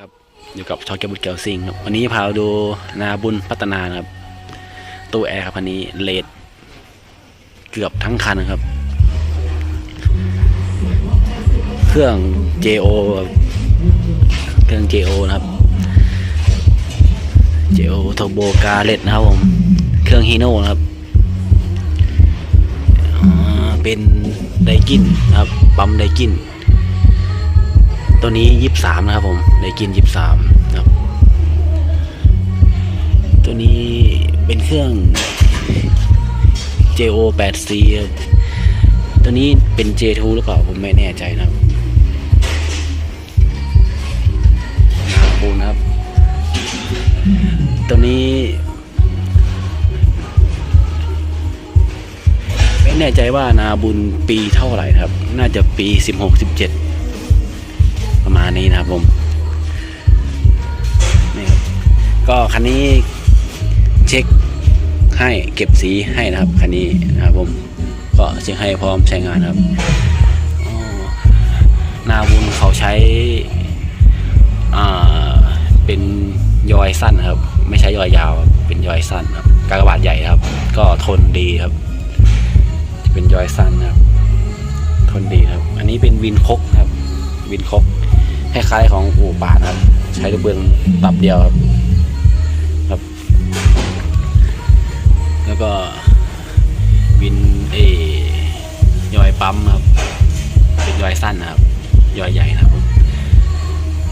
ครับอยู่กับชอเกียวบุตรเกียวซิงวันนี้พาดูนาบุญพัฒนานครับตู้แอร์ครับคันนี้เลดเกือบทั้งคันครับ เครื่อง JO เครื่อง JO นะครับ JO Turbo g a r e t นะครับผม เครื่องฮีโน่นะครับเป็นไดกินนะครับปั๊มไดกิน ตัวนี้ยี่สามนะครับผมได้กินยี่สามครับ ตัวนี้เป็นเครื่อง JO 8 C ตัวนี้เป็น J2 หรือเปล่าผมไม่แน่ใจนะครับนาบูนครับ ตัวนี้ไม่แน่ใจว่านาบุญปีเท่าไหร่ครับ น่าจะปี 16 17 ประมาณนี้นะครับผมนี่ครับก็คันนี้เช็คให้เก็บสีให้นะครับคันนี้นะครับผมก็เช็คให้พร้อมใช้งานครับนาบุญเขาใช้อ่าเป็นยอยสั้นครับ ไม่ใช่ยอยยาวเป็นยอยสั้นครับกากบาทใหญ่ครับ ก็ทนดีครับจะเป็นยอยสั้นครับ ทนดีครับ อันนี้เป็นวินคกครับ วินคก คล้ายๆของอู่ป่านะครับ ใช้กระเบื้องตับเดียวครับครับ แล้วก็วินเอยอยปั๊มครับ เป็นยอยสั้นนะครับ ยอยใหญ่นะครับ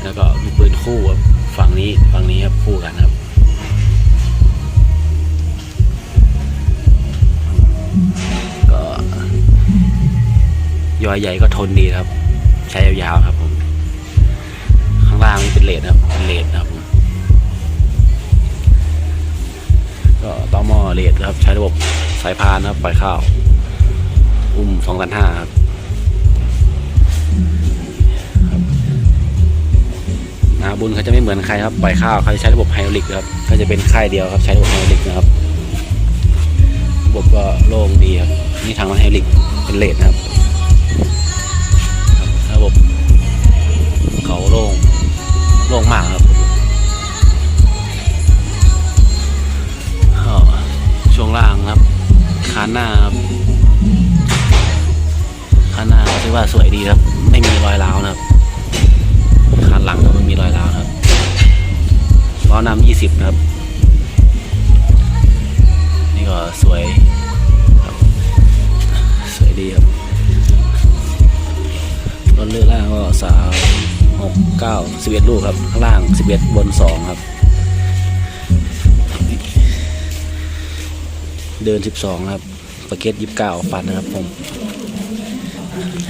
แล้วก็ลูกปืนคู่ครับฝั่งนี้ฝั่งนี้ครับคู่กันครับก็ยอยใหญ่ก็ทนดีครับ ใช้ยาวๆครับผม ล่างนี่เป็นเลดนะครับเป็นเลดนะครับ ก็ต่อหม้อเลดครับ ใช้ระบบสายพานนะครับปล่อยข้าว อุ้มสองตันห้าครับนาบุญเขาจะไม่เหมือนใครครับปล่อยข้าวเขาจะใช้ระบบไฮดรอลิกครับก็จะเป็นค่ายเดียวครับ ใช้ระบบไฮดรอลิกนะครับระบบก็โล่งดีครับนี่ทางมันไฮดรอลิกเป็นเลดนะครับ คานหน้าถือว่าสวยดีครับ ไม่มีรอยร้าวนะครับคานหลังก็ไม่มีรอยร้าวนะครับล้อนำยี่สิบนะครับ นี่ก็สวยครับ สวยดีครับต้นเลือกล่างก็สามหกเก้าสิบเอ็ดลูกครับ ข้างล่างสิบเอ็ดบนสองครับเดินสิบสองครับ ประเกตยี่สิบเก้าฟันนะครับผม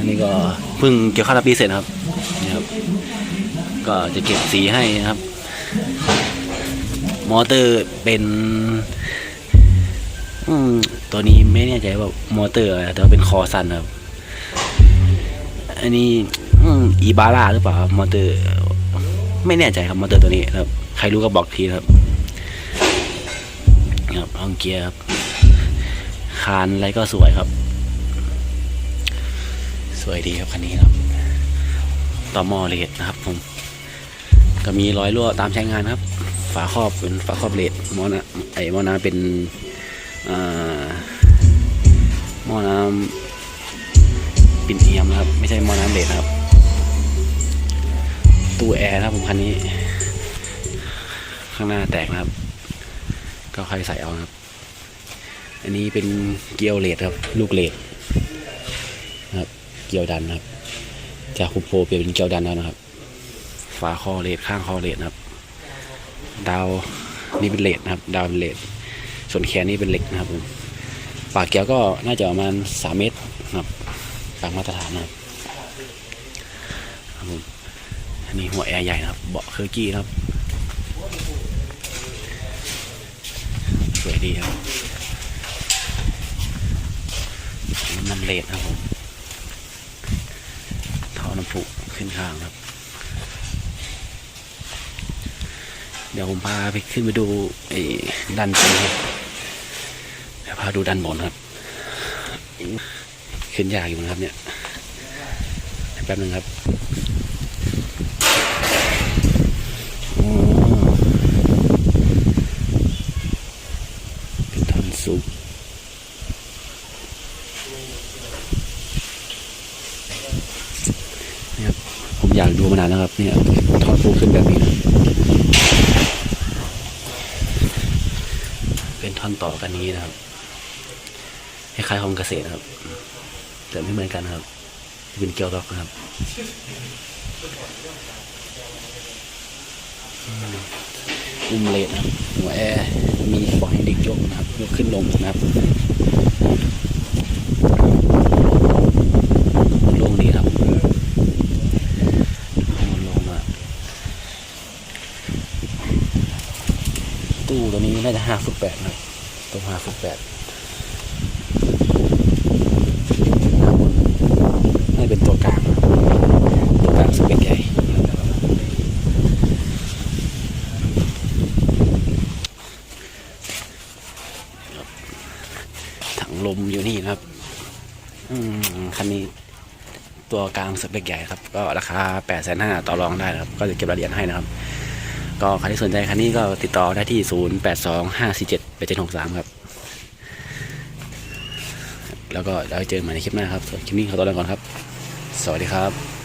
นนี้ก็เพิ่งเกี่ยวข้าวรับปีเสร็จครับนี่ครับ ก็จะเก็บสีให้นะครับ มอเตอร์เป็นตัวนี้ไม่แน่ใจว่ามอเตอร์แต่ว่าเป็นคอสันครับ อันนี้อีบาร่าหรือเปล่ามอเตอร์ ไม่แน่ใจครับมอเตอร์ตัวนี้ครับ ใครรู้ก็บอกทีครับครับห้องเกียร์ครับคานอะไรก็สวยครับ สวยดีครับคันนี้ครับต่อมอเลดนะครับผมก็มีรอยรั่วตามใช้งานครับ ฝาครอบเป็นฝาครอบเลดมอนะไอมอนาเป็นอ่ามอน้ำปิ่นเอียมนะครับ ไม่ใช่มอน้ำเด็ดครับ ตู้แอร์นะครับผมคันนี้ ข้างหน้าแตกนะครับ ก็ค่อยใส่เอาครับ อันนี้เป็นเกลียวเลดครับ ลูกเลด เกลียวดันนะครับ จากคุปโปเปลี่ยนเป็นเกลียวดันแล้วนะครับ ฝาคอเลดข้างคอเลดนะครับ ดาวนี่เป็นเลดนะครับ ดาวเป็นเลดส่วนแขนนี่เป็นเหล็กนะครับผมปากแก้วก็น่าจะประมาณสามเมตรนะครับตามมาตรฐานนะครับผมอันนี้หัวแอร์ใหญ่นะครับเบาะเคอร์กี้นะครับสวยดีครับน้ำมันเลดนะครับผม ขึ้นข้างครับ เดี๋ยวผมพาไปขึ้นไปดูไอ้ดันบนครับพาดูดันบนครับ ขึ้นยากอยู่นะครับ เนี่ยแป๊บนึงครับเป็นทันสุกะครับเนี่ยทอดปูขึ้นแบบนี้นะเป็นท่อนต่อกันนี้นะครับคล้ายๆของเกษตรนะครับ แต่ไม่เหมือนกันนะครับเป็นเกียวล็อกนะครับอืมมุมเลนนะหัวแอร์มีเบอกให้เด็กยกนะครับยกขึ้นลงนะครับลงดีครับลงมาตู้ตัวนี้น่าจะ ห้าฟุตแปดนะครับตัวห้าฟุตแปดน่าจะเป็นตัวกลางตัวกลางสเปกใหญ่ถังลมอยู่นี่นะครับอืมคันนี้ตัวกลางสเปกใหญ่ครับ ก็ราคาแปดแสนห้าต่อรองได้ครับ ก็จะเก็บรายละเอียดให้นะครับ ก็ใครที่สนใจคันนี้ก็ติดต่อได้ที่ 0825478763 ครับ แล้วก็เราเจอกันใหม่ในคลิปหน้าครับคลิปนี้ขอตัวลาก่อนครับ สวัสดีครับ